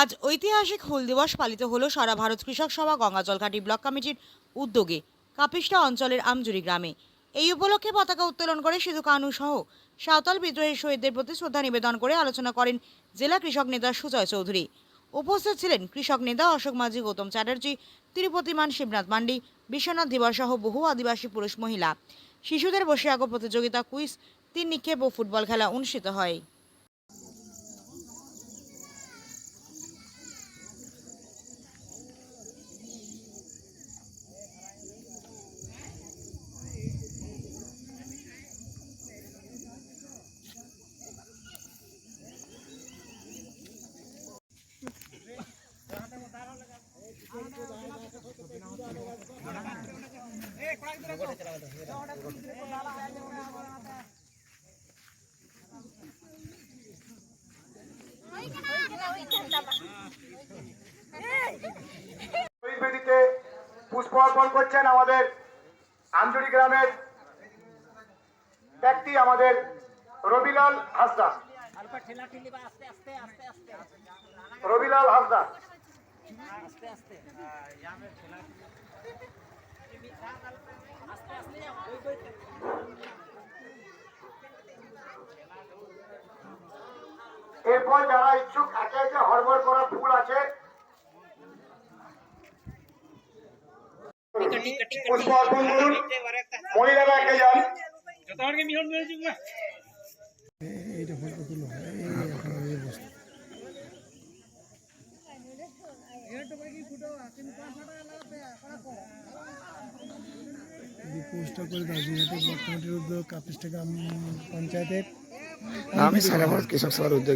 আজ ঐতিহাসিক হুল দিবস পালিত হলো সারা ভারত কৃষক সভা গঙ্গাজলঘাটি ব্লক কমিটির উদ্যোগে কাপিষ্টা অঞ্চলের আমজুরি গ্রামে। এই উপলক্ষে পতাকা উত্তোলন করে সিধু কানু সহ সাঁওতাল বিদ্রোহী শহীদদের প্রতি শ্রদ্ধা নিবেদন করে আলোচনা করেন জেলা কৃষক নেতা সুজয় চৌধুরী। উপস্থিত ছিলেন কৃষক নেতা অশোক মাঝি, গৌতম চ্যাটার্জি, তিরুপতিমান শিবনাথ মান্ডি, বিশ্বনাথ দিবস সহ বহু আদিবাসী পুরুষ মহিলা। শিশুদের বসে আঁকো প্রতিযোগিতা, কুইজ, তিন নিক্ষেপ ও ফুটবল খেলা অনুষ্ঠিত হয়। পুষ্প অর্পণ করছেন আমাদের আমজুরি গ্রামের ব্যক্তি আমাদের রবিলাল হাসদা রবিলাল হাসদা আস্তে আস্তে। এরপর যারা ইচ্ছুক একে একে হরবর করা ফুল আছে। পুষ্প অর্পণ করুন মহিলারা একে যান। এইটা ফটো তুলো এই আমি সারা ভারত কৃষক সভার উদ্যোগ